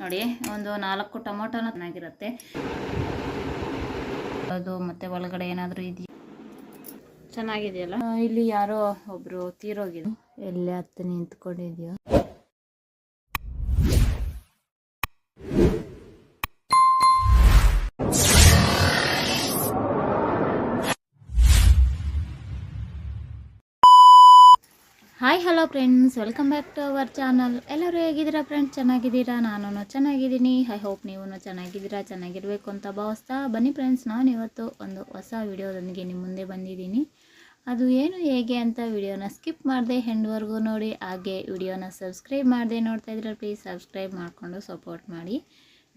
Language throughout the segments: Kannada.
ನೋಡಿ, ಒಂದು ನಾಲ್ಕು ಟೊಮೊಟೊನ ಚೆನ್ನಾಗಿರುತ್ತೆ. ಅದು ಮತ್ತೆ ಒಳಗಡೆ ಏನಾದರೂ ಇದೆಯಾ? ಚೆನ್ನಾಗಿದೆಯಲ್ಲ? ಇಲ್ಲಿ ಯಾರೋ ಒಬ್ರು ತೀರೋಗಿದ್ರು. ಎಲ್ಲಿ ಹತ್ತು ನಿಂತ್ಕೊಂಡಿದ್ಯೋ? Friends welcome back to our channel ಎಲ್ಲರೂ ಹೇಗಿದ್ದೀರಾ ಫ್ರೆಂಡ್ಸ್ ಚೆನ್ನಾಗಿದ್ದೀರಾ? ನಾನು ಚೆನ್ನಾಗಿದ್ದೀನಿ. ಐ ಹೋಪ್ ನೀವು ಚೆನ್ನಾಗಿದ್ದೀರಾ? ಚೆನ್ನಾಗಿರಬೇಕು ಅಂತ ಭಾವಿಸ್ತಾ ಬನ್ನಿ ಫ್ರೆಂಡ್ಸ್ ನಾನು ಇವತ್ತು ಒಂದು ಹೊಸ ವಿಡಿಯೋದೊಂದಿಗೆ ನಿಮ್ಮ ಮುಂದೆ ಬಂದಿದ್ದೀನಿ. ಅದು ಏನು, ಹೇಗೆ ಅಂತ ವಿಡಿಯೋನ ಸ್ಕಿಪ್ ಮಾಡಿದೆ ಹೆಂಡ್ವರೆಗೂ ನೋಡಿ. ಹಾಗೆ ವಿಡಿಯೋನ ಸಬ್ಸ್ಕ್ರೈಬ್ ಮಾಡಿದೆ ನೋಡ್ತಾ ಇದ್ರೆ ಪ್ಲೀಸ್ ಸಬ್ಸ್ಕ್ರೈಬ್ ಮಾಡಿಕೊಂಡು ಸಪೋರ್ಟ್ ಮಾಡಿ.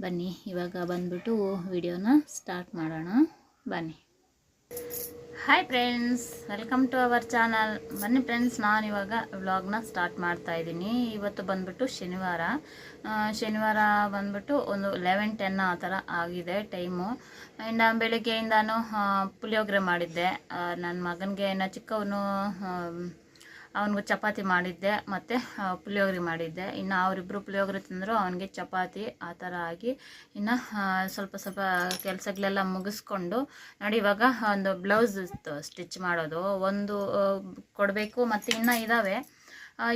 ಬನ್ನಿ, ಇವಾಗ ಬಂದ್ಬಿಟ್ಟು ವಿಡಿಯೋನ ಸ್ಟಾರ್ಟ್ ಮಾಡೋಣ. ಬನ್ನಿ. Hi friends welcome to our channel ಬನ್ನಿ ಫ್ರೆಂಡ್ಸ್ ನಾನು ಇವಾಗ ವ್ಲಾಗ್ನ ಸ್ಟಾರ್ಟ್ ಮಾಡ್ತಾ ಇದ್ದೀನಿ. ಇವತ್ತು ಬಂದ್ಬಿಟ್ಟು ಶನಿವಾರ. ಶನಿವಾರ ಬಂದ್ಬಿಟ್ಟು ಒಂದು ಲೆವೆನ್ ಟೆನ್ ಆ ಥರ ಆಗಿದೆ ಟೈಮು ಇನ್ನು ಬೆಳಿಗ್ಗೆಯಿಂದಾನು ಪುಳಿಯೋಗರೆ ಮಾಡಿದ್ದೆ. ನನ್ನ ಮಗನಿಗೆ ಇನ್ನು ಚಿಕ್ಕವನು ಅವನಿಗೆ ಚಪಾತಿ ಮಾಡಿದ್ದೆ, ಮತ್ತು ಪುಳಿಯೋಗರೆ ಮಾಡಿದ್ದೆ. ಇನ್ನು ಅವರಿಬ್ಬರು ಪುಳಿಯೋಗರೆ ತಿಂದರು, ಅವನಿಗೆ ಚಪಾತಿ ಆ ಥರ ಆಗಿ ಇನ್ನು ಸ್ವಲ್ಪ ಸ್ವಲ್ಪ ಕೆಲಸಗಳೆಲ್ಲ ಮುಗಿಸ್ಕೊಂಡು, ನೋಡಿ ಇವಾಗ ಒಂದು ಬ್ಲೌಸ್ ಸ್ಟಿಚ್ ಮಾಡೋದು. ಒಂದು ಕೊಡಬೇಕು, ಮತ್ತು ಇನ್ನೂ ಇದ್ದಾವೆ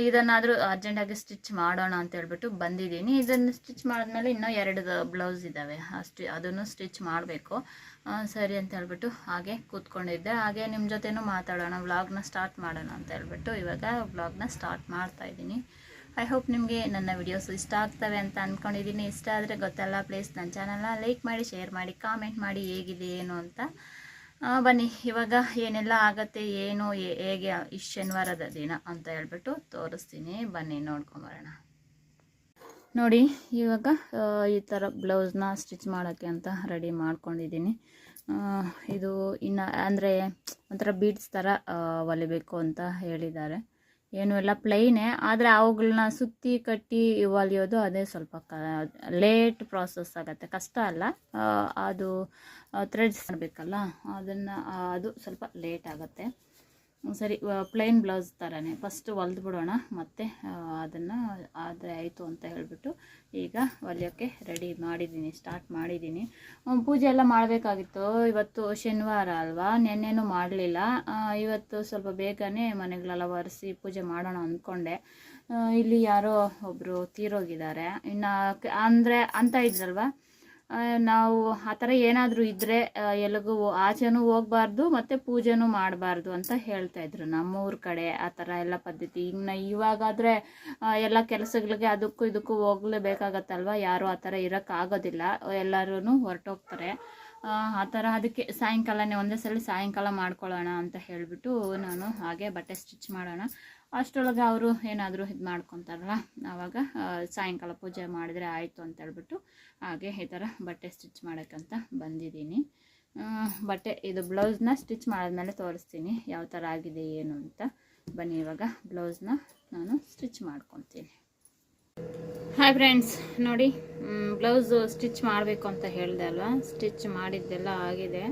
ಇದನ್ನಾದರೂ ಅರ್ಜೆಂಟಾಗಿ ಸ್ಟಿಚ್ ಮಾಡೋಣ ಅಂತ ಹೇಳ್ಬಿಟ್ಟು ಬಂದಿದ್ದೀನಿ. ಇದನ್ನು ಸ್ಟಿಚ್ ಮಾಡಿದ್ಮೇಲೆ ಇನ್ನೂ ಎರಡು ಬ್ಲೌಸ್ ಇದ್ದಾವೆ ಅಷ್ಟು ಅದನ್ನು ಸ್ಟಿಚ್ ಮಾಡಬೇಕು. ಸರಿ ಅಂತ ಹೇಳ್ಬಿಟ್ಟು ಹಾಗೆ ಕೂತ್ಕೊಂಡಿದ್ದೆ. ಹಾಗೆ ನಿಮ್ಮ ಜೊತೆನೂ ಮಾತಾಡೋಣ ವ್ಲಾಗ್ನ ಸ್ಟಾರ್ಟ್ ಮಾಡೋಣ ಅಂತ ಹೇಳ್ಬಿಟ್ಟು ಇವಾಗ ವ್ಲಾಗ್ನ ಸ್ಟಾರ್ಟ್ ಮಾಡ್ತಾ ಇದ್ದೀನಿ. ಐ ಹೋಪ್ ನಿಮಗೆ ನನ್ನ ವಿಡಿಯೋಸ್ ಇಷ್ಟ ಆಗ್ತವೆ ಅಂತ ಅಂದ್ಕೊಂಡಿದ್ದೀನಿ ಇಷ್ಟ ಆದರೆ ಗೊತ್ತಲ್ಲ ಪ್ಲೀಸ್ ನನ್ನ ಚಾನಲ್ನ ಲೈಕ್ ಮಾಡಿ ಶೇರ್ ಮಾಡಿ ಕಾಮೆಂಟ್ ಮಾಡಿ ಹೇಗಿದೆ, ಏನು ಅಂತ. ಬನ್ನಿ, ಇವಾಗ ಏನೆಲ್ಲ ಆಗತ್ತೆ, ಏನು ಹೇಗೆ ಈ ಶನಿವಾರದ ದಿನ ಅಂತ ಹೇಳ್ಬಿಟ್ಟು ತೋರಿಸ್ತೀನಿ. ಬನ್ನಿ ನೋಡ್ಕೊಂಬರೋಣ ನೋಡಿ, ಇವಾಗ ಈ ಥರ ಬ್ಲೌಸ್ನ ಸ್ಟಿಚ್ ಮಾಡೋಕ್ಕೆ ಅಂತ ರೆಡಿ ಮಾಡ್ಕೊಂಡಿದ್ದೀನಿ. ಇದು ಇನ್ನು, ಅಂದರೆ ಒಂಥರ ಬೀಡ್ಸ್ ಥರ ಹೊಲಿಬೇಕು ಅಂತ ಹೇಳಿದ್ದಾರೆ. ಏನು ಎಲ್ಲ ಪ್ಲೈನೇ ಆದರೆ ಅವುಗಳನ್ನ ಸುತ್ತಿ ಕಟ್ಟಿ ಹೊಲಿಯೋದು ಅದೇ ಸ್ವಲ್ಪ ಕ ಲೇಟ್ ಪ್ರಾಸೆಸ್ ಆಗುತ್ತೆ. ಕಷ್ಟ ಅಲ್ಲ. ಅದು ಥ್ರೆಡ್ಸ್ ಮಾಡಬೇಕಲ್ಲ. ಅದನ್ನು ಅದು ಸ್ವಲ್ಪ ಲೇಟ್ ಆಗುತ್ತೆ. ಸರಿ ಪ್ಲೈನ್ ಬ್ಲೌಸ್ ಥರನೇ ಫಸ್ಟ್ ಹೊಲ್ದು ಬಿಡೋಣ, ಮತ್ತು ಅದನ್ನು ಆದರೆ ಆಯಿತು ಅಂತ ಹೇಳಿಬಿಟ್ಟು ಈಗ ಹೊಲಿಯೋಕ್ಕೆ ರೆಡಿ ಮಾಡಿದ್ದೀನಿ ಸ್ಟಾರ್ಟ್ ಮಾಡಿದ್ದೀನಿ. ಪೂಜೆ ಎಲ್ಲ ಮಾಡಬೇಕಾಗಿತ್ತು. ಇವತ್ತು ಶನಿವಾರ ಅಲ್ವಾ? ನೆನ್ನೆನೂ ಮಾಡಲಿಲ್ಲ. ಇವತ್ತು ಸ್ವಲ್ಪ ಬೇಗನೆ ಮನೆಗಳೆಲ್ಲ ಒರೆಸಿ ಪೂಜೆ ಮಾಡೋಣ ಅಂದ್ಕೊಂಡೆ. ಇಲ್ಲಿ ಯಾರೋ ಒಬ್ಬರು ತೀರೋಗಿದ್ದಾರೆ. ಇನ್ನು ಅಂದರೆ ಅಂತ ಇದ್ರಲ್ವಾ? ನಾವು ಆ ಥರ ಏನಾದರೂ ಇದ್ದರೆ ಎಲ್ಲಿಗೂ ಆಚೆನೂ ಹೋಗ್ಬಾರ್ದು, ಮತ್ತು ಪೂಜೆನೂ ಮಾಡಬಾರ್ದು ಅಂತ ಹೇಳ್ತಾ ಇದ್ರು. ನಮ್ಮೂರ ಕಡೆ ಆ ಥರ ಎಲ್ಲ ಪದ್ಧತಿ. ಇನ್ನು ಇವಾಗಾದರೆ ಎಲ್ಲ ಕೆಲಸಗಳಿಗೆ ಅದಕ್ಕೂ ಇದಕ್ಕೂ ಹೋಗ್ಲೇಬೇಕಾಗತ್ತಲ್ವ? ಯಾರು ಆ ಥರ ಇರೋಕ್ಕಾಗೋದಿಲ್ಲ. ಎಲ್ಲರೂ ಹೊರಟೋಗ್ತಾರೆ. ಆ ಥರ ಅದಕ್ಕೆ ಸಾಯಂಕಾಲನೇ ಒಂದೇ ಸಲ ಸಾಯಂಕಾಲ ಮಾಡ್ಕೊಳ್ಳೋಣ ಅಂತ ಹೇಳಿಬಿಟ್ಟು ನಾನು ಹಾಗೆ ಬಟ್ಟೆ ಸ್ಟಿಚ್ ಮಾಡೋಣ. ಅಷ್ಟರೊಳಗೆ ಅವರು ಏನಾದರೂ ಇದು ಮಾಡ್ಕೊತಾರಲ್ಲ ಆವಾಗ ಸಾಯಂಕಾಲ ಪೂಜೆ ಮಾಡಿದ್ರೆ ಆಯಿತು ಅಂತ ಹೇಳ್ಬಿಟ್ಟು ಹಾಗೆ ಈ ಥರ ಬಟ್ಟೆ ಸ್ಟಿಚ್ ಮಾಡೋಕ್ಕಂತ ಬಂದಿದ್ದೀನಿ. ಬಟ್ಟೆ, ಇದು ಬ್ಲೌಸ್ನ ಸ್ಟಿಚ್ ಮಾಡಿದ್ಮೇಲೆ ತೋರಿಸ್ತೀನಿ ಯಾವ ಥರ ಆಗಿದೆ, ಏನು ಅಂತ. ಬನ್ನಿ, ಇವಾಗ ಬ್ಲೌಸ್ನ ನಾನು ಸ್ಟಿಚ್ ಮಾಡ್ಕೊತೀನಿ. ಹಾಯ್ ಫ್ರೆಂಡ್ಸ್ ನೋಡಿ ಬ್ಲೌಸು ಸ್ಟಿಚ್ ಮಾಡಬೇಕು ಅಂತ ಹೇಳಿದೆ ಅಲ್ವಾ? ಸ್ಟಿಚ್ ಮಾಡಿದ್ದೆಲ್ಲ ಆಗಿದೆ.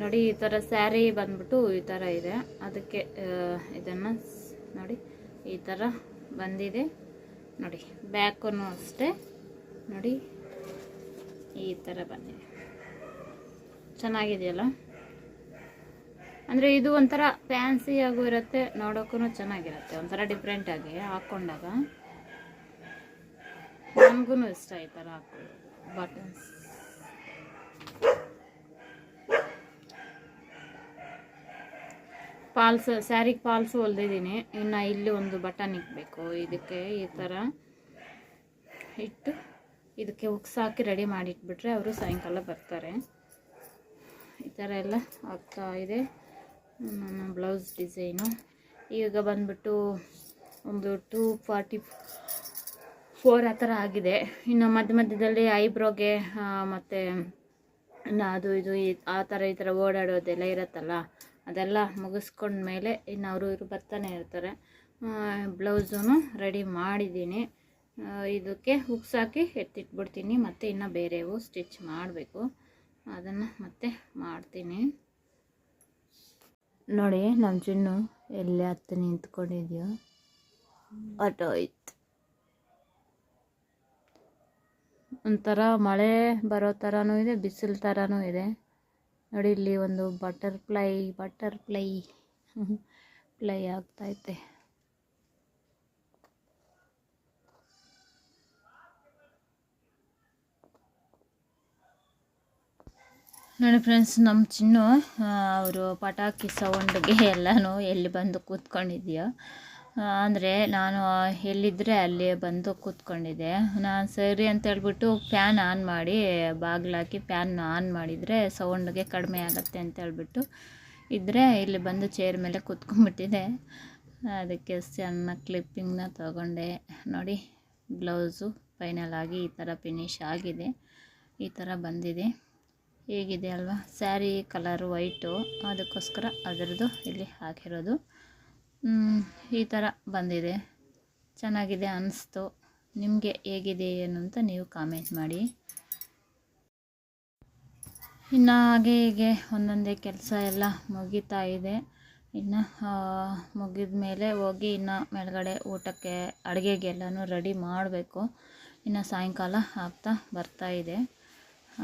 ನೋಡಿ, ಈ ಥರ ಸ್ಯಾರಿ ಬಂದ್ಬಿಟ್ಟು ಈ ಥರ ಇದೆ. ಅದಕ್ಕೆ ಇದನ್ನು ನೋಡಿ, ಈ ಥರ ಬಂದಿದೆ. ನೋಡಿ ಬ್ಯಾಕೂ ಅಷ್ಟೇ. ನೋಡಿ, ಈ ಥರ ಬಂದಿದೆ. ಚೆನ್ನಾಗಿದೆಯಲ್ಲ? ಅಂದರೆ ಇದು ಒಂಥರ ಫ್ಯಾನ್ಸಿ ಆಗು ಇರುತ್ತೆ ನೋಡೋಕ್ಕೂ ಚೆನ್ನಾಗಿರುತ್ತೆ. ಒಂಥರ ಡಿಫ್ರೆಂಟಾಗಿ ಹಾಕ್ಕೊಂಡಾಗ ನಮಗೂ ಇಷ್ಟ ಈ ಥರ ಹಾಕೋದು ಬಟನ್ಸ್ ಪಾಲ್ಸ್ ಸ್ಯಾರಿಗೆ ಫಾಲ್ಸ್ ಹೊಲ್ದಿದ್ದೀನಿ. ಇನ್ನು ಇಲ್ಲಿ ಒಂದು ಬಟನ್ ಇಕ್ಬೇಕು. ಇದಕ್ಕೆ ಈ ಥರ ಇಟ್ಟು ಇದಕ್ಕೆ ಉಕ್ಸ್ ಹಾಕಿ ರೆಡಿ ಮಾಡಿಟ್ಬಿಟ್ರೆ ಅವರು ಸಾಯಂಕಾಲ ಬರ್ತಾರೆ. ಈ ಥರ ಎಲ್ಲ ಆಗ್ತಾ ಇದೆ. ನನ್ನ ಬ್ಲೌಸ್ ಡಿಸೈನು. ಈಗ ಬಂದ್ಬಿಟ್ಟು ಒಂದು ಟೂ ಫಾರ್ಟಿ ಫೋರ್ ಆ ಥರ ಆಗಿದೆ. ಇನ್ನು ಮಧ್ಯ ಮಧ್ಯದಲ್ಲಿ ಐಬ್ರೋಗೆ ಮತ್ತು ಅದು ಇದು ಆ ಥರ ಈ ಥರ ಓಡಾಡೋದೆಲ್ಲ ಇರುತ್ತಲ್ಲ. ಅದೆಲ್ಲ ಮುಗಿಸ್ಕೊಂಡ್ಮೇಲೆ ಇನ್ನು ಅವರು ಇವರು ಬರ್ತಾನೆ ಇರ್ತಾರೆ. ಬ್ಲೌಸೂ ರೆಡಿ ಮಾಡಿದ್ದೀನಿ. ಇದಕ್ಕೆ ಹುಕ್ಸ್ ಹಾಕಿ ಎತ್ತಿಟ್ಬಿಡ್ತೀನಿ. ಮತ್ತು ಇನ್ನು ಬೇರೆವು ಸ್ಟಿಚ್ ಮಾಡಬೇಕು. ಅದನ್ನು ಮತ್ತೆ ಮಾಡ್ತೀನಿ. ನೋಡಿ ನಮ್ಮ ಚಿನ್ನು ಎಲ್ಲಿ ಹತ್ತು ನಿಂತ್ಕೊಂಡಿದ್ಯೋ. ಆಟೋ ಇತ್ತು ಒಂಥರ ಮಳೆ ಬರೋ ಥರನೂ ಇದೆ, ಬಿಸಿಲು ಥರನೂ ಇದೆ. ನೋಡಿ ಇಲ್ಲಿ ಒಂದು ಬಟರ್ಫ್ಲೈ ಬಟರ್ಫ್ಲೈ ಫ್ಲೈ ಆಗ್ತೈತೆ. ನೋಡಿ ಫ್ರೆಂಡ್ಸ್ ನಮ್ಮ ಚಿನ್ನು ಅವರು ಪಟಾಕಿ ಸೌಂಡ್ಗೆ ಎಲ್ಲನೂ ಎಲ್ಲಿ ಬಂದು ಕೂತ್ಕೊಂಡಿದ್ಯೋ. ಅಂದರೆ ನಾನು ಎಲ್ಲಿದ್ದರೆ ಅಲ್ಲಿ ಬಂದು ಕೂತ್ಕೊಂಡಿದ್ದೆ. ನಾನು ಸರಿ ಅಂತ ಹೇಳ್ಬಿಟ್ಟು ಫ್ಯಾನ್ ಆನ್ ಮಾಡಿ ಬಾಗಿಲಾಕಿ ಫ್ಯಾನ್ ಆನ್ ಮಾಡಿದರೆ ಸೌಂಡ್ಗೆ ಕಡಿಮೆ ಆಗುತ್ತೆ ಅಂತ ಹೇಳ್ಬಿಟ್ಟು ಇದ್ದರೆ ಇಲ್ಲಿ ಬಂದು ಚೇರ್ ಮೇಲೆ ಕೂತ್ಕೊಂಡ್ಬಿಟ್ಟಿದೆ ಅದಕ್ಕೆ ಸಣ್ಣ ಕ್ಲಿಪ್ಪಿಂಗ್ನ ತಗೊಂಡೆ. ನೋಡಿ ಬ್ಲೌಸು ಫೈನಲ್ ಆಗಿ ಈ ಥರ ಫಿನಿಶ್ ಆಗಿದೆ. ಈ ಥರ ಬಂದಿದೆ. ಹೇಗಿದೆ ಅಲ್ವಾ? ಸ್ಯಾರಿ ಕಲರು ವೈಟು ಅದಕ್ಕೋಸ್ಕರ ಅದರದ್ದು ಇಲ್ಲಿ ಹಾಕಿರೋದು. ಈ ಥರ ಬಂದಿದೆ. ಚೆನ್ನಾಗಿದೆ ಅನ್ನಿಸ್ತು ನಿಮಗೆ ಹೇಗಿದೆ, ಏನು ಅಂತ ನೀವು ಕಾಮೆಂಟ್ ಮಾಡಿ. ಇನ್ನು ಹಾಗೆ ಹೀಗೆ ಒಂದೊಂದೇ ಕೆಲಸ ಎಲ್ಲ ಮುಗೀತಾ ಇದೆ. ಇನ್ನು ಮುಗಿದ ಮೇಲೆ ಹೋಗಿ ಇನ್ನು ಮೇಲ್ಗಡೆ ಊಟಕ್ಕೆ, ಅಡುಗೆಗೆಲ್ಲನೂ ರೆಡಿ ಮಾಡಬೇಕು. ಇನ್ನು ಸಾಯಂಕಾಲ ಆಗ್ತಾ ಇದೆ.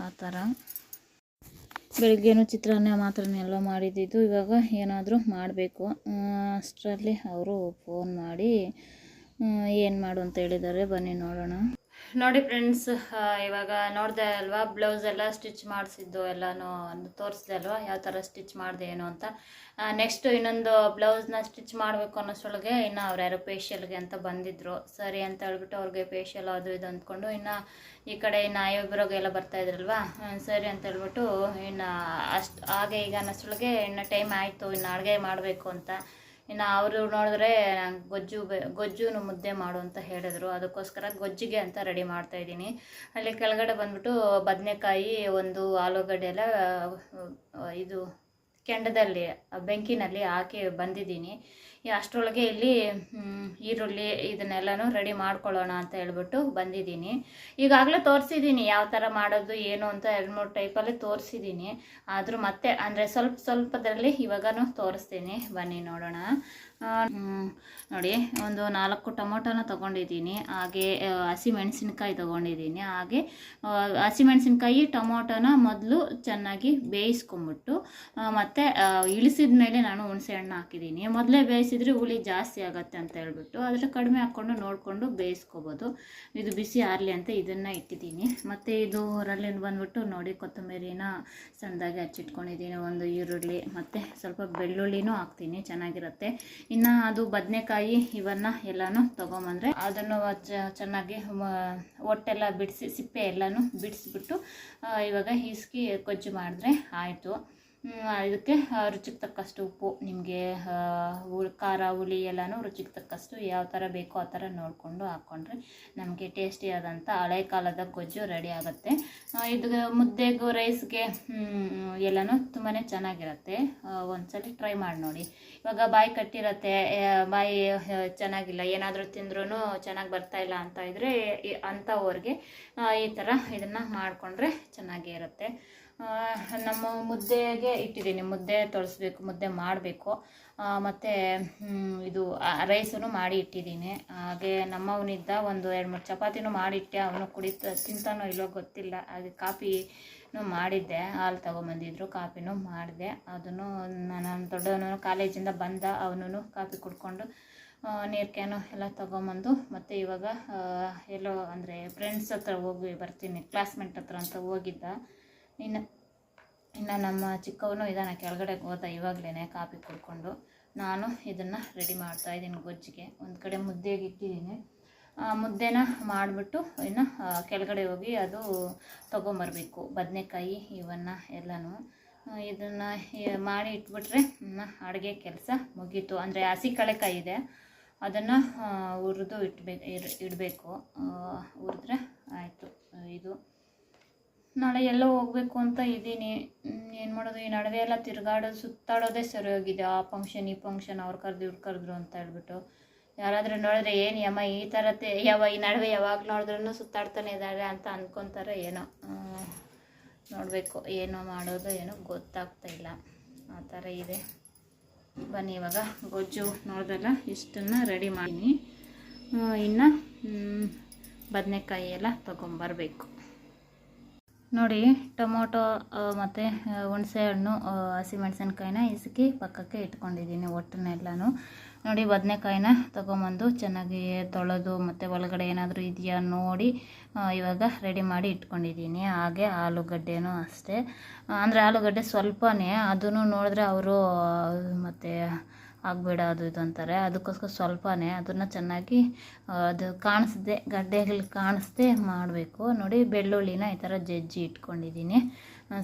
ಆ ಥರ ಬೆಳಿಗ್ಗೆನೂ ಚಿತ್ರಾನ್ನ ಮಾತ್ರನೇ ಎಲ್ಲ ಮಾಡಿದ್ದಿದ್ದು ಇವಾಗ ಏನಾದರೂ ಮಾಡಬೇಕು. ಅಷ್ಟರಲ್ಲಿ ಅವರು ಫೋನ್ ಮಾಡಿ ಏನು ಮಾಡು ಅಂತ ಹೇಳಿದ್ದಾರೆ. ಬನ್ನಿ ನೋಡೋಣ. ನೋಡಿ ಫ್ರೆಂಡ್ಸ್ ಇವಾಗ ನೋಡಿದೆ ಅಲ್ವಾ ಬ್ಲೌಸ್ ಎಲ್ಲ ಸ್ಟಿಚ್ ಮಾಡಿಸಿದ್ದು ಎಲ್ಲನೂ ತೋರಿಸಿದೆ ಅಲ್ವಾ, ಯಾವ ಥರ ಸ್ಟಿಚ್ ಮಾಡಿದೆ ಏನು ಅಂತ. ನೆಕ್ಸ್ಟ್ ಇನ್ನೊಂದು ಬ್ಲೌಸ್ನ ಸ್ಟಿಚ್ ಮಾಡಬೇಕು ಅನ್ನೋಷ್ಟೊಳಗೆ ಇನ್ನು ಅವ್ರು ಯಾರೋ ಫೇಶಿಯಲ್ಗೆ ಅಂತ ಬಂದಿದ್ರು. ಸರಿ ಅಂತ ಹೇಳ್ಬಿಟ್ಟು ಅವ್ರಿಗೆ ಫೇಶಿಯಲ್ ಅದು ಇದು ಅಂದ್ಕೊಂಡು ಇನ್ನು ಈ ಕಡೆ ಇನ್ನು ಐಬ್ರೋಗೆ ಎಲ್ಲ ಬರ್ತಾ ಇದ್ರಲ್ವಾ ಸರಿ ಅಂತ ಹೇಳ್ಬಿಟ್ಟು ಇನ್ನು ಅಷ್ಟು, ಹಾಗೆ ಈಗ ಅನ್ನೋಷ್ಟೊಳಗೆ ಇನ್ನು ಟೈಮ್ ಆಯಿತು, ಇನ್ನು ಅಡುಗೆ ಮಾಡಬೇಕು ಅಂತ. ಇನ್ನು ಅವರು ನೋಡಿದ್ರೆ ಗೊಜ್ಜು ಗೊಜ್ಜುನು ಮುದ್ದೆ ಮಾಡು ಅಂತ ಹೇಳಿದ್ರು. ಅದಕ್ಕೋಸ್ಕರ ಗೊಜ್ಜಿಗೆ ಅಂತ ರೆಡಿ ಮಾಡ್ತಾ ಇದ್ದೀನಿ. ಅಲ್ಲಿ ಕೆಳಗಡೆ ಬಂದ್ಬಿಟ್ಟು ಬದನೆಕಾಯಿ, ಒಂದು ಆಲೂಗಡ್ಡೆ ಎಲ್ಲ ಇದು ಕೆಂಡದಲ್ಲಿ ಬೆಂಕಿನಲ್ಲಿ ಹಾಕಿ ಬಂದಿದ್ದೀನಿ. ಅಷ್ಟರೊಳಗೆ ಇಲ್ಲಿ ಈರುಳ್ಳಿ ಇದನ್ನೆಲ್ಲನೂ ರೆಡಿ ಮಾಡ್ಕೊಳ್ಳೋಣ ಅಂತ ಹೇಳ್ಬಿಟ್ಟು ಬಂದಿದ್ದೀನಿ. ಈಗಾಗಲೇ ತೋರಿಸಿದ್ದೀನಿ ಯಾವ ಥರ ಮಾಡೋದು, ಏನು ಅಂತ ಎರಡು ಮೂರು ಟೈಪಲ್ಲಿ ತೋರಿಸಿದ್ದೀನಿ. ಆದರೂ ಮತ್ತೆ, ಅಂದರೆ ಸ್ವಲ್ಪ ಸ್ವಲ್ಪದರಲ್ಲಿ ಇವಾಗನೂ ತೋರಿಸ್ತೀನಿ. ಬನ್ನಿ ನೋಡೋಣ. ನೋಡಿ, ಒಂದು ನಾಲ್ಕು ಟೊಮೊಟೊನ ತೊಗೊಂಡಿದ್ದೀನಿ. ಹಾಗೆ ಹಸಿ ಹಸಿಮೆಣಸಿನ್ಕಾಯಿ ತೊಗೊಂಡಿದ್ದೀನಿ. ಹಾಗೆ ಹಸಿ ಹಸಿಮೆಣಸಿನ್ಕಾಯಿ ಟೊಮೊಟೊನ ಮೊದಲು ಚೆನ್ನಾಗಿ ಬೇಯಿಸ್ಕೊಂಬಿಟ್ಟು ಮತ್ತು ಇಳಿಸಿದ ಮೇಲೆ ನಾನು ಹುಣಸೆ ಹಣ್ಣು ಹಾಕಿದ್ದೀನಿ. ಮೊದಲೇ ಬೇಯಿಸಿದ್ರೆ ಹುಳಿ ಜಾಸ್ತಿ ಆಗುತ್ತೆ ಅಂತ ಹೇಳ್ಬಿಟ್ಟು ಅದ್ರ ಕಡಿಮೆ ಹಾಕ್ಕೊಂಡು ನೋಡಿಕೊಂಡು ಬೇಯಿಸ್ಕೋಬೋದು. ಇದು ಬಿಸಿ ಆರಲಿ ಅಂತ ಇದನ್ನು ಇಟ್ಟಿದ್ದೀನಿ. ಮತ್ತು ಇದು ರಲ್ಲಿನ ಬಂದ್ಬಿಟ್ಟು ನೋಡಿ ಕೊತ್ತಂಬರಿನ ಸಣ್ಣದಾಗಿ ಹಚ್ಚಿಟ್ಕೊಂಡಿದ್ದೀನಿ. ಒಂದು ಈರುಳ್ಳಿ ಮತ್ತು ಸ್ವಲ್ಪ ಬೆಳ್ಳುಳ್ಳಿನೂ ಹಾಕ್ತೀನಿ. ಚೆನ್ನಾಗಿರುತ್ತೆ. ಇನ್ನು ಅದು ಬದನೆಕಾಯಿ ಇವನ್ನ ಎಲ್ಲನೂ ತೊಗೊಂಬಂದರೆ ಅದನ್ನು ಚೆನ್ನಾಗಿ ಒಟ್ಟೆಲ್ಲ ಬಿಡಿಸಿ, ಸಿಪ್ಪೆ ಎಲ್ಲನೂ ಬಿಡಿಸ್ಬಿಟ್ಟು ಇವಾಗ ಹಿಸ್ಕಿ ಕೊಜ್ಜು ಮಾಡಿದ್ರೆ ಆಯಿತು. ಇದಕ್ಕೆ ರುಚಿಗೆ ತಕ್ಕಷ್ಟು ಉಪ್ಪು, ನಿಮಗೆ ಖಾರ, ಹುಳಿ ಎಲ್ಲನೂ ರುಚಿಗೆ ತಕ್ಕಷ್ಟು ಯಾವ ಥರ ಬೇಕೋ ಆ ಥರ ನೋಡಿಕೊಂಡು ಹಾಕ್ಕೊಂಡ್ರೆ ನಮಗೆ ಟೇಸ್ಟಿಯಾದಂಥ ಹಳೆ ಕಾಲದ ಗೊಜ್ಜು ರೆಡಿ ಆಗುತ್ತೆ. ಇದು ಮುದ್ದೆಗೂ ರೈಸ್ಗೆ ಎಲ್ಲನೂ ತುಂಬಾ ಚೆನ್ನಾಗಿರುತ್ತೆ. ಒಂದ್ಸಲ ಟ್ರೈ ಮಾಡಿ ನೋಡಿ. ಇವಾಗ ಬಾಯಿ ಕಟ್ಟಿರತ್ತೆ ಬಾಯಿ ಚೆನ್ನಾಗಿಲ್ಲ, ಏನಾದರೂ ತಿಂದ್ರೂ ಚೆನ್ನಾಗಿ ಬರ್ತಾ ಇಲ್ಲ ಅಂತ ಇದ್ದರೆ ಅಂಥವ್ರಿಗೆ ಈ ಥರ ಇದನ್ನು ಮಾಡಿಕೊಂಡ್ರೆ ಚೆನ್ನಾಗೇ ಇರುತ್ತೆ. ನಮ್ಮ ಮುದ್ದೆಗೆ ಇಟ್ಟಿದ್ದೀನಿ. ಮುದ್ದೆ ತೊಳಸ್ಬೇಕು, ಮುದ್ದೆ ಮಾಡಬೇಕು. ಮತ್ತು ಇದು ರೈಸನ್ನು ಮಾಡಿ ಇಟ್ಟಿದ್ದೀನಿ. ಹಾಗೆ ನಮ್ಮವನಿದ್ದ ಒಂದು ಎರಡು ಮೂರು ಚಪಾತಿನೂ ಮಾಡಿಟ್ಟೆ. ಅವನು ಕುಡಿತ, ತಿಂತಾನೋ ಇಲ್ಲೋ ಗೊತ್ತಿಲ್ಲ. ಹಾಗೆ ಕಾಪಿನೂ ಮಾಡಿದ್ದೆ. ಹಾಲು ತೊಗೊಂಬಂದಿದ್ರು ಕಾಪಿನೂ ಮಾಡಿದೆ. ಅದನ್ನು ನಾನು ದೊಡ್ಡವನು ಕಾಲೇಜಿಂದ ಬಂದ ಅವನು ಕಾಫಿ ಕುಡ್ಕೊಂಡು ನೀರು ಕ್ಯಾನು ಎಲ್ಲ ತೊಗೊಂಬಂದು, ಮತ್ತು ಇವಾಗ ಎಲ್ಲೋ ಅಂದರೆ ಫ್ರೆಂಡ್ಸ್ ಹತ್ರ ಹೋಗಿ ಬರ್ತೀನಿ ಕ್ಲಾಸ್ಮೇಟ್ ಹತ್ರ ಅಂತ ಹೋಗಿದ್ದ. ಇನ್ನು ಇನ್ನು ನಮ್ಮ ಚಿಕ್ಕವನು ಇದ್ದಾನೆ ಕೆಳಗಡೆ ಹೋದ ಇವಾಗಲೇ ಕಾಪಿ ಕುಡ್ಕೊಂಡು ನಾನು ಇದನ್ನು ರೆಡಿ ಮಾಡ್ತಾ ಇದ್ದೀನಿ ಗೊಜ್ಜಿಗೆ. ಒಂದು ಕಡೆ ಮುದ್ದೆಗೆ ಇಟ್ಟಿದ್ದೀನಿ. ಮುದ್ದೆನ ಮಾಡಿಬಿಟ್ಟು ಇನ್ನು ಕೆಳಗಡೆ ಹೋಗಿ ಅದು ತೊಗೊಂಬರ್ಬೇಕು, ಬದನೆಕಾಯಿ, ಇವನ್ನು ಎಲ್ಲನೂ. ಇದನ್ನು ಮಾಡಿ ಇಟ್ಬಿಟ್ರೆ ಅಡುಗೆ ಕೆಲಸ ಮುಗೀತು. ಅಂದರೆ ಹಸಿ ಕಳೆಕಾಯಿ ಇದೆ, ಅದನ್ನು ಹುರಿದು ಇಟ್ಬೇಕು ಇಡಬೇಕು. ಹುರಿದ್ರೆ ಆಯಿತು. ಇದು ನಾಳೆ ಎಲ್ಲೋ ಹೋಗ್ಬೇಕು ಅಂತ ಇದ್ದೀನಿ. ಏನು ಮಾಡೋದು? ಈ ನಡುವೆ ಎಲ್ಲ ತಿರುಗಾಡೋದು ಸುತ್ತಾಡೋದೇ ಸರಿ ಹೋಗಿದೆ ಆ ಫಂಕ್ಷನ್ ಈ ಫಂಕ್ಷನ್ ಅವ್ರು ಕರೆದು ಇವ್ರು ಕರೆದ್ರು ಅಂತ ಹೇಳ್ಬಿಟ್ಟು. ಯಾರಾದರೂ ನೋಡಿದ್ರೆ, ಏನು ಯಮ್ಮ ಈ ಥರ ತೆ- ಯಾವ, ಈ ನಡುವೆ ಯಾವಾಗ ನೋಡಿದ್ರೂ ಸುತ್ತಾಡ್ತಾನೆ ಇದ್ದಾರೆ ಅಂತ ಅಂದ್ಕೊತಾರೆ ಏನೋ. ನೋಡಬೇಕು ಏನೋ ಮಾಡೋದು ಏನೋ ಗೊತ್ತಾಗ್ತಾ ಇಲ್ಲ. ಆ ಥರ ಇದೆ. ಬನ್ನಿ ಇವಾಗ ಗೊಜ್ಜು ನೋಡಿದಲ್ಲ, ಇಷ್ಟನ್ನು ರೆಡಿ ಮಾಡಿ ಇನ್ನು ಬದನೆಕಾಯಿ ಎಲ್ಲ ತೊಗೊಂಬರ್ಬೇಕು. ನೋಡಿ, ಟೊಮೊಟೊ ಮತ್ತು ಹುಣಸೆ ಹಣ್ಣು ಹಸಿಮೆಣಸಿನ್ಕಾಯಿನ ಇಸುಕಿ ಪಕ್ಕಕ್ಕೆ ಇಟ್ಕೊಂಡಿದ್ದೀನಿ ಒಟ್ಟನ್ನೆಲ್ಲನೂ ನೋಡಿ, ಬದನೆಕಾಯಿನ ತೊಗೊಂಬಂದು ಚೆನ್ನಾಗಿ ತೊಳೆದು, ಮತ್ತು ಒಳಗಡೆ ಏನಾದರೂ ಇದೆಯಾ ನೋಡಿ ಇವಾಗ ರೆಡಿ ಮಾಡಿ ಇಟ್ಕೊಂಡಿದ್ದೀನಿ. ಹಾಗೆ ಆಲೂಗಡ್ಡೆನೂ ಅಷ್ಟೇ. ಅಂದರೆ ಆಲೂಗಡ್ಡೆ ಸ್ವಲ್ಪನೇ, ಅದನ್ನು ನೋಡಿದ್ರೆ ಅವರು ಮತ್ತು ಆಗಬೇಡ ಅದು ಇದು ಅಂತಾರೆ. ಅದಕ್ಕೋಸ್ಕರ ಸ್ವಲ್ಪನೇ ಅದನ್ನು ಚೆನ್ನಾಗಿ ಅದು ಕಾಣಿಸ್ದೆ, ಗಡ್ಡೆಗಳು ಕಾಣಿಸ್ದೆ ಮಾಡಬೇಕು. ನೋಡಿ ಬೆಳ್ಳುಳ್ಳಿನ ಈ ಥರ ಜಜ್ಜಿ ಇಟ್ಕೊಂಡಿದ್ದೀನಿ.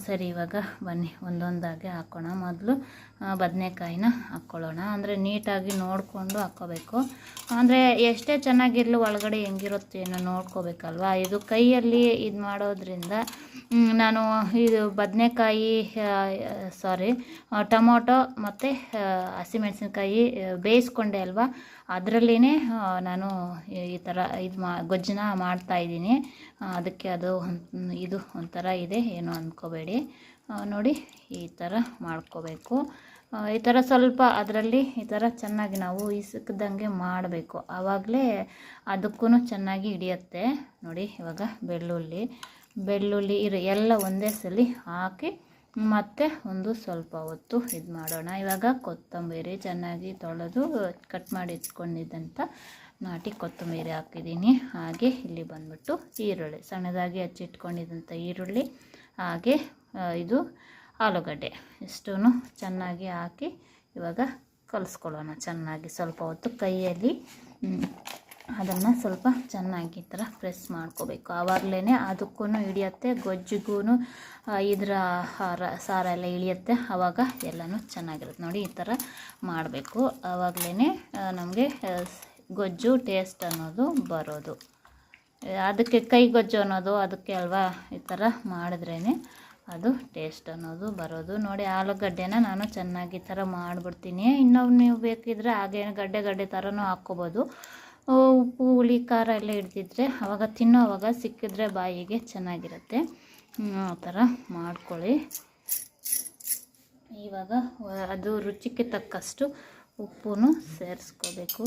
ಸರಿ, ಇವಾಗ ಬನ್ನಿ. ಒಂದೊಂದಾಗಿ ಹಾಕೋಣ. ಮೊದಲು ಬದನೆಕಾಯಿನ ಹಾಕ್ಕೊಳ್ಳೋಣ ಅಂದರೆ ನೀಟಾಗಿ ನೋಡಿಕೊಂಡು ಹಾಕ್ಕೋಬೇಕು ಅಂದರೆ ಎಷ್ಟೇ ಚೆನ್ನಾಗಿರಲಿ ಒಳಗಡೆ ಹೆಂಗಿರುತ್ತೇನೋ ನೋಡ್ಕೋಬೇಕಲ್ವಾ? ಇದು ಕೈಯಲ್ಲಿ ಇದು ಮಾಡೋದ್ರಿಂದ ನಾನು ಇದು ಬದನೆಕಾಯಿ ಸಾರಿ ಟೊಮೊಟೊ ಮತ್ತು ಹಸಿಮೆಣಸಿನ್ಕಾಯಿ ಬೇಯಿಸ್ಕೊಂಡೆ ಅಲ್ವಾ? ಅದರಲ್ಲಿನೇ ನಾನು ಈ- ಥರ ಇದು ಮಾ, ಗೊಜ್ಜನ್ನ ಮಾಡ್ತಾಯಿದ್ದೀನಿ ಅದಕ್ಕೆ ಅದು ಇದು ಒಂಥರ ಇದೆ, ಏನು ಅಂದ್ಕೋಬೇಡಿ ನೋಡಿ, ಈ ಥರ ಮಾಡ್ಕೋಬೇಕು. ಈ ಥರ ಸ್ವಲ್ಪ ಅದರಲ್ಲಿ ಈ ಥರ ಚೆನ್ನಾಗಿ ನಾವು ಇಸುಕ್ದಂಗೆ ಮಾಡಬೇಕು. ಆವಾಗಲೇ ಅದಕ್ಕೂ ಚೆನ್ನಾಗಿ ಹಿಡಿಯುತ್ತೆ. ನೋಡಿ, ಇವಾಗ ಬೆಳ್ಳುಳ್ಳಿ. ಬೆಳ್ಳುಳ್ಳಿ ಇರು, ಎಲ್ಲ ಒಂದೇ ಸಲ ಹಾಕಿ ಮತ್ತೆ ಒಂದು ಸ್ವಲ್ಪ ಹೊತ್ತು ಇದು ಮಾಡೋಣ. ಇವಾಗ ಕೊತ್ತಂಬರಿ ಚೆನ್ನಾಗಿ ತೊಳೆದು ಕಟ್ ಮಾಡಿ ಇಟ್ಕೊಂಡಿದ್ದಂಥ ನಾಟಿ ಕೊತ್ತಂಬರಿ ಹಾಕಿದ್ದೀನಿ. ಹಾಗೆ ಇಲ್ಲಿ ಬಂದ್ಬಿಟ್ಟು ಈರುಳ್ಳಿ, ಸಣ್ಣದಾಗಿ ಹಚ್ಚಿಟ್ಕೊಂಡಿದ್ದಂಥ ಈರುಳ್ಳಿ, ಹಾಗೆ ಇದು ಆಲೂಗಡ್ಡೆ. ಇಷ್ಟೂ ಚೆನ್ನಾಗಿ ಹಾಕಿ ಇವಾಗ ಕಲಿಸ್ಕೊಳ್ಳೋಣ. ಚೆನ್ನಾಗಿ ಸ್ವಲ್ಪ ಹೊತ್ತು ಕೈಯಲ್ಲಿ ಅದನ್ನು ಸ್ವಲ್ಪ ಚೆನ್ನಾಗಿ ಈ ಥರ ಪ್ರೆಸ್ ಮಾಡ್ಕೋಬೇಕು. ಆವಾಗಲೇ ಅದಕ್ಕೂ ಹಿಡಿಯತ್ತೆ ಗೊಜ್ಜಿಗೂ ಇದರ ಸಾರ ಎಲ್ಲ ಇಳಿಯುತ್ತೆ. ಆವಾಗ ಎಲ್ಲನೂ ಚೆನ್ನಾಗಿರುತ್ತೆ. ನೋಡಿ, ಈ ಥರ ಮಾಡಬೇಕು. ಆವಾಗಲೇ ನಮಗೆ ಗೊಜ್ಜು ಟೇಸ್ಟ್ ಅನ್ನೋದು ಬರೋದು. ಅದಕ್ಕೆ ಕೈ ಗೊಜ್ಜು ಅನ್ನೋದು, ಅದಕ್ಕೆ ಅಲ್ವಾ ಈ ಥರ ಮಾಡಿದ್ರೇ ಅದು ಟೇಸ್ಟ್ ಅನ್ನೋದು ಬರೋದು. ನೋಡಿ, ಆಲೂಗಡ್ಡೆನ ನಾನು ಚೆನ್ನಾಗಿ ಈ ಥರ ಮಾಡಿಬಿಡ್ತೀನಿ. ಇನ್ನೂ ನೀವು ಬೇಕಿದ್ರೆ ಹಾಗೇನು ಗಡ್ಡೆ ಗಡ್ಡೆ ಥರನೂ ಹಾಕ್ಕೋಬೋದು. ಉಪ್ಪು, ಹುಳಿ, ಖಾರ ಎಲ್ಲ ಹಿಡ್ದಿದ್ರೆ ಅವಾಗ ತಿನ್ನೋ ಅವಾಗ ಸಿಕ್ಕಿದ್ರೆ ಬಾಯಿಗೆ ಚೆನ್ನಾಗಿರುತ್ತೆ. ಆ ಥರ ಮಾಡ್ಕೊಳ್ಳಿ. ಇವಾಗ ಅದು ರುಚಿಗೆ ತಕ್ಕಷ್ಟು ಉಪ್ಪು ಸೇರಿಸ್ಕೋಬೇಕು.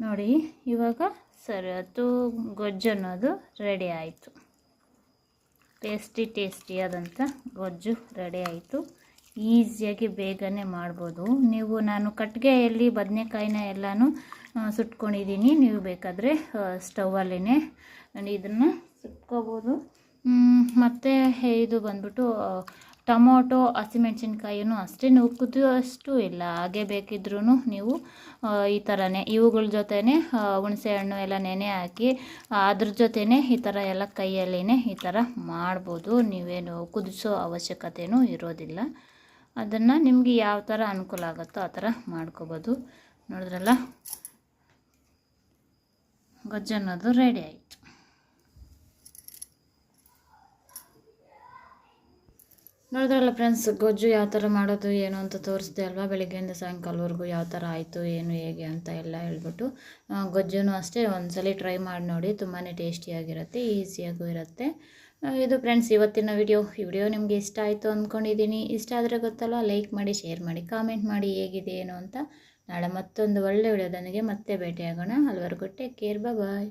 ನೋಡಿ, ಇವಾಗ ಸರಿ ಅದು ಗೊಜ್ಜು ಅನ್ನೋದು ರೆಡಿ ಆಯಿತು. ಟೇಸ್ಟಿ ಟೇಸ್ಟಿಯಾದಂಥ ಗೊಜ್ಜು ರೆಡಿ ಆಯಿತು. ಈಸಿಯಾಗಿ ಬೇಗನೆ ಮಾಡ್ಬೋದು. ನೀವು ನಾನು ಕಟ್ಟಿಗೆಯಲ್ಲಿ ಬದನೆಕಾಯಿನ ಎಲ್ಲನೂ ಸುಟ್ಕೊಂಡಿದ್ದೀನಿ. ನೀವು ಬೇಕಾದರೆ ಸ್ಟವಲ್ಲೇ ಇದನ್ನು ಸುಟ್ಕೋಬೋದು. ಮತ್ತು ಇದು ಬಂದ್ಬಿಟ್ಟು ಟೊಮೊಟೊ, ಹಸಿಮೆಣ್ಸಿನ್ಕಾಯಿನೂ ಅಷ್ಟೇ. ನೀವು ಇಲ್ಲ. ಹಾಗೆ ಬೇಕಿದ್ರೂ ನೀವು ಈ ಥರನೇ ಇವುಗಳ ಜೊತೆನೇ ಹುಣಸೆ ಹಣ್ಣು ಎಲ್ಲ ನೆನೆ ಹಾಕಿ ಅದ್ರ ಜೊತೆನೇ ಈ ಥರ ಎಲ್ಲ ಕೈಯಲ್ಲಿನೇ ಈ ಥರ ಮಾಡ್ಬೋದು. ನೀವೇನು ಕುದಿಸೋ ಅವಶ್ಯಕತೆಯೂ ಇರೋದಿಲ್ಲ. ಅದನ್ನು ನಿಮಗೆ ಯಾವ ಥರ ಅನುಕೂಲ ಆಗುತ್ತೋ ಆ ಥರ ಮಾಡ್ಕೋಬೋದು. ನೋಡಿದ್ರಲ್ಲ? ಗೊಜ್ಜು ಅನ್ನೋದು ರೆಡಿ ಆಯಿತು. ನೋಡಿದ್ರಲ್ಲ ಫ್ರೆಂಡ್ಸ್ ಗೊಜ್ಜು ಯಾವ ಥರ ಮಾಡೋದು, ಏನು ಅಂತ ತೋರಿಸ್ದೆ ಅಲ್ವಾ? ಬೆಳಗ್ಗೆಯಿಂದ ಸಾಯಂಕಾಲವರೆಗೂ ಯಾವ ಥರ ಆಯಿತು, ಏನು, ಹೇಗೆ ಅಂತ ಎಲ್ಲ ಹೇಳ್ಬಿಟ್ಟು ಗೊಜ್ಜೂ ಅಷ್ಟೇ ಒಂದ್ಸಲಿ ಟ್ರೈ ಮಾಡಿ ನೋಡಿ ತುಂಬಾ ಟೇಸ್ಟಿಯಾಗಿರುತ್ತೆ ಈಸಿಯಾಗೂ ಇರುತ್ತೆ. ಇದು ಫ್ರೆಂಡ್ಸ್ ಇವತ್ತಿನ ವಿಡಿಯೋ ಈ ವಿಡಿಯೋ ನಿಮಗೆ ಇಷ್ಟ ಆಯಿತು ಅಂದ್ಕೊಂಡಿದ್ದೀನಿ ಇಷ್ಟ ಆದರೆ ಗೊತ್ತಲ್ಲ ಲೈಕ್ ಮಾಡಿ ಶೇರ್ ಮಾಡಿ ಕಾಮೆಂಟ್ ಮಾಡಿ ಹೇಗಿದೆ, ಏನು ಅಂತ ನಾಳೆ ಮತ್ತೊಂದು ಒಳ್ಳೆ ವಿಡಿಯೋದೊಂದಿಗೆ ಮತ್ತೆ ಭೇಟಿಯಾಗೋಣ. ಅಲ್ಲಿವರೆಗೂ ಟೇಕ್ ಕೇರ್ ಬಾಯ್